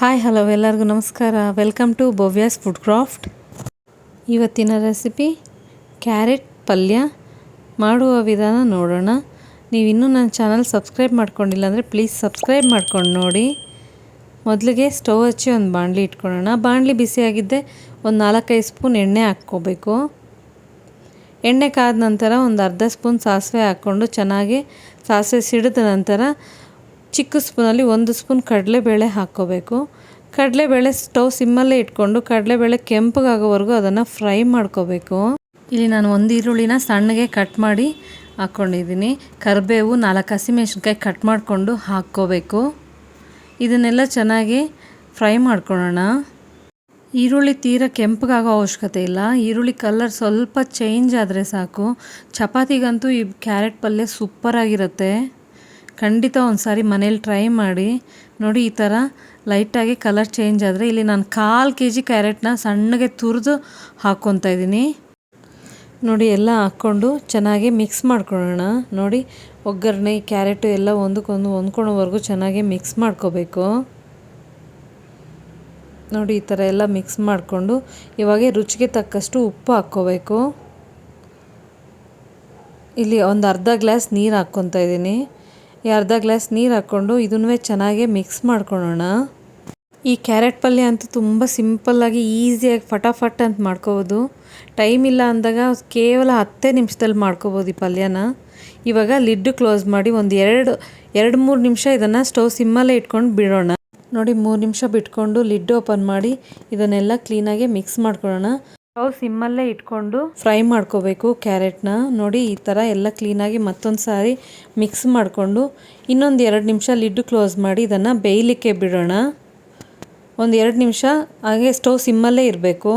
Hi hello ಎಲ್ಲರಿಗೂ ನಮಸ್ಕಾರ. Welcome to Bhavya's food craft ಇವತ್ತಿನ ರೆಸಿಪಿ ಕ್ಯಾರೆಟ್ ಪಲ್ಯ ಮಾಡುವ ವಿಧಾನ ನೋಡೋಣ. ನೀವು ಇನ್ನೂ ನನ್ನ ಚಾನಲ್ ಸಬ್ಸ್ಕ್ರೈಬ್ ಮಾಡ್ಕೊಂಡಿಲ್ಲ ಅಂದರೆ ಪ್ಲೀಸ್ ಸಬ್ಸ್ಕ್ರೈಬ್ ಮಾಡ್ಕೊಂಡು ನೋಡಿ. ಮೊದಲಿಗೆ ಸ್ಟವ್ ಹಚ್ಚಿ ಒಂದು ಬಾಣಲಿ ಇಟ್ಕೊಳ್ಳೋಣ. ಬಾಣಲಿ ಬಿಸಿಯಾಗಿದ್ದೆ ಒಂದು ನಾಲ್ಕೈದು ಸ್ಪೂನ್ ಎಣ್ಣೆ ಹಾಕ್ಕೋಬೇಕು. ಎಣ್ಣೆ ಕಾದ ನಂತರ ಒಂದು ಅರ್ಧ ಸ್ಪೂನ್ ಸಾಸಿವೆ ಹಾಕ್ಕೊಂಡು ಚೆನ್ನಾಗಿ ಸಾಸಿವೆ ಸಿಡಿದ ನಂತರ ಚಿಕ್ಕ ಸ್ಪೂನಲ್ಲಿ ಒಂದು ಸ್ಪೂನ್ ಕಡಲೆಬೇಳೆ ಹಾಕ್ಕೋಬೇಕು. ಕಡಲೆಬೇಳೆ ಸ್ಟವ್ ಸಿಮ್ಮಲ್ಲೇ ಇಟ್ಕೊಂಡು ಕಡಲೆಬೇಳೆ ಕೆಂಪಗಾಗೋವರೆಗೂ ಅದನ್ನು ಫ್ರೈ ಮಾಡ್ಕೋಬೇಕು. ಇಲ್ಲಿ ನಾನು ಒಂದು ಈರುಳ್ಳಿನ ಸಣ್ಣಗೆ ಕಟ್ ಮಾಡಿ ಹಾಕ್ಕೊಂಡಿದ್ದೀನಿ. ಕರಿಬೇವು, ನಾಲ್ಕು ಹಸಿಮೆಣ್ಸಿನ್ಕಾಯಿ ಕಟ್ ಮಾಡಿಕೊಂಡು ಹಾಕ್ಕೋಬೇಕು. ಇದನ್ನೆಲ್ಲ ಚೆನ್ನಾಗಿ ಫ್ರೈ ಮಾಡ್ಕೊಳ್ಳೋಣ. ಈರುಳ್ಳಿ ತೀರ ಕೆಂಪಗಾಗೋ ಅವಶ್ಯಕತೆ ಇಲ್ಲ. ಈರುಳ್ಳಿ ಕಲರ್ ಸ್ವಲ್ಪ ಚೇಂಜ್ ಆದರೆ ಸಾಕು. ಚಪಾತಿಗಂತೂ ಈ ಕ್ಯಾರೆಟ್ ಪಲ್ಯ ಸೂಪರಾಗಿರುತ್ತೆ. ಖಂಡಿತ ಒಂದು ಸಾರಿ ಮನೇಲಿ ಟ್ರೈ ಮಾಡಿ. ನೋಡಿ, ಈ ಥರ ಲೈಟಾಗಿ ಕಲರ್ ಚೇಂಜ್ ಆದರೆ ಇಲ್ಲಿ ನಾನು ಕಾಲು ಕೆ ಜಿ ಕ್ಯಾರೆಟ್ನ ಸಣ್ಣಗೆ ತುರಿದು ಹಾಕ್ಕೊತಾ ಇದ್ದೀನಿ. ನೋಡಿ, ಎಲ್ಲ ಹಾಕ್ಕೊಂಡು ಚೆನ್ನಾಗಿ ಮಿಕ್ಸ್ ಮಾಡ್ಕೊಳ್ಳೋಣ. ನೋಡಿ, ಒಗ್ಗರಣೆ ಕ್ಯಾರೆಟು ಎಲ್ಲ ಒಂದಕ್ಕೊಂದು ಹೊಂದ್ಕೊಳ್ಳೋವರೆಗೂ ಚೆನ್ನಾಗಿ ಮಿಕ್ಸ್ ಮಾಡ್ಕೋಬೇಕು. ನೋಡಿ, ಈ ಥರ ಎಲ್ಲ ಮಿಕ್ಸ್ ಮಾಡಿಕೊಂಡು ಇವಾಗ ರುಚಿಗೆ ತಕ್ಕಷ್ಟು ಉಪ್ಪು ಹಾಕ್ಕೋಬೇಕು. ಇಲ್ಲಿ ಒಂದು ಅರ್ಧ ಗ್ಲಾಸ್ ನೀರು ಹಾಕ್ಕೊತಾ ಇದ್ದೀನಿ. ಅರ್ಧ ಗ್ಲಾಸ್ ನೀರು ಹಾಕ್ಕೊಂಡು ಇದನ್ನೂ ಚೆನ್ನಾಗಿ ಮಿಕ್ಸ್ ಮಾಡ್ಕೊಳ್ಳೋಣ ಈ ಕ್ಯಾರೆಟ್ ಪಲ್ಯ ಅಂತೂ ತುಂಬ ಸಿಂಪಲ್ಲಾಗಿ ಈಸಿಯಾಗಿ ಫಟಾಫಟ್ ಅಂತ ಮಾಡ್ಕೋಬೋದು. ಟೈಮ್ ಇಲ್ಲ ಅಂದಾಗ ಕೇವಲ ಹತ್ತೇ ನಿಮಿಷದಲ್ಲಿ ಮಾಡ್ಕೋಬೋದು ಈ ಪಲ್ಯನ. ಇವಾಗ ಲಿಡ್ ಕ್ಲೋಸ್ ಮಾಡಿ ಒಂದು ಎರಡು ಎರಡು ಮೂರು ನಿಮಿಷ ಇದನ್ನು ಸ್ಟವ್ ಸಿಮ್ಮಲ್ಲೇ ಇಟ್ಕೊಂಡು ಬಿಡೋಣ. ನೋಡಿ ಮೂರು ನಿಮಿಷ ಬಿಟ್ಕೊಂಡು ಲಿಡ್ ಓಪನ್ ಮಾಡಿ ಇದನ್ನೆಲ್ಲ ಕ್ಲೀನಾಗಿ ಮಿಕ್ಸ್ ಮಾಡ್ಕೊಳ್ಳೋಣ ಸ್ಟವ್ ಸಿಮ್ಮಲ್ಲೇ ಇಟ್ಕೊಂಡು ಫ್ರೈ ಮಾಡ್ಕೋಬೇಕು ಕ್ಯಾರೆಟ್ನ ನೋಡಿ, ಈ ಥರ ಎಲ್ಲ ಕ್ಲೀನಾಗಿ ಮತ್ತೊಂದು ಸಾರಿ ಮಿಕ್ಸ್ ಮಾಡಿಕೊಂಡು ಇನ್ನೊಂದು ಎರಡು ನಿಮಿಷ ಲಿಡ್ ಕ್ಲೋಸ್ ಮಾಡಿ ಇದನ್ನು ಬೇಯಲಿಕ್ಕೆ ಬಿಡೋಣ. ಒಂದು ಎರಡು ನಿಮಿಷ, ಹಾಗೆ ಸ್ಟವ್ ಸಿಮ್ಮಲ್ಲೇ ಇರಬೇಕು.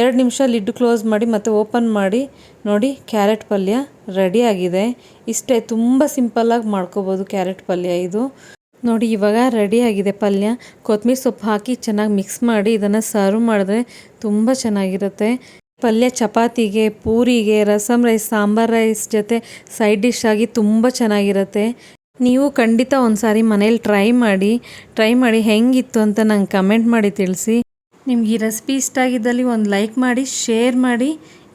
ಎರಡು ನಿಮಿಷ ಲಿಡ್ಡು ಕ್ಲೋಸ್ ಮಾಡಿ ಮತ್ತು ಓಪನ್ ಮಾಡಿ. ನೋಡಿ ಕ್ಯಾರೆಟ್ ಪಲ್ಯ ರೆಡಿಯಾಗಿದೆ ಇಷ್ಟೇ, ತುಂಬ ಸಿಂಪಲ್ಲಾಗಿ ಮಾಡ್ಕೋಬೋದು ಕ್ಯಾರೆಟ್ ಪಲ್ಯ ಇದು. ನೋಡಿ, ಇವಾಗ ಆಗಿದೆ ಪಲ್ಯ. ಕೊತ್ತಂಬರಿ ಸೊಪ್ಪು ಹಾಕಿ ಚೆನ್ನಾಗಿ ಮಿಕ್ಸ್ ಮಾಡಿ ಇದನ್ನು ಸರ್ವ್ ಮಾಡಿದ್ರೆ ತುಂಬ ಚೆನ್ನಾಗಿರುತ್ತೆ. ಪಲ್ಯ ಚಪಾತಿಗೆ, ಪೂರಿಗೆ ರಸಮ್ ರೈಸ್ ಸಾಂಬಾರ್ ರೈಸ್ ಜೊತೆ ಸೈಡ್ ಡಿಶ್ ಆಗಿ ತುಂಬ ಚೆನ್ನಾಗಿರುತ್ತೆ. ನೀವು ಖಂಡಿತ ಒಂದು ಸಾರಿ ಮನೇಲಿ ಟ್ರೈ ಮಾಡಿ ಟ್ರೈ ಮಾಡಿ ಹೆಂಗಿತ್ತು ಅಂತ ನಂಗೆ ಕಮೆಂಟ್ ಮಾಡಿ ತಿಳಿಸಿ. ನಿಮ್ಗೆ ಈ ರೆಸಿಪಿ ಇಷ್ಟ ಆಗಿದ್ದಲ್ಲಿ ಒಂದು ಲೈಕ್ ಮಾಡಿ ಶೇರ್ ಮಾಡಿ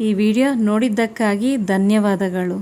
ಈ ವಿಡಿಯೋ ನೋಡಿದ್ದಕ್ಕಾಗಿ ಧನ್ಯವಾದಗಳು.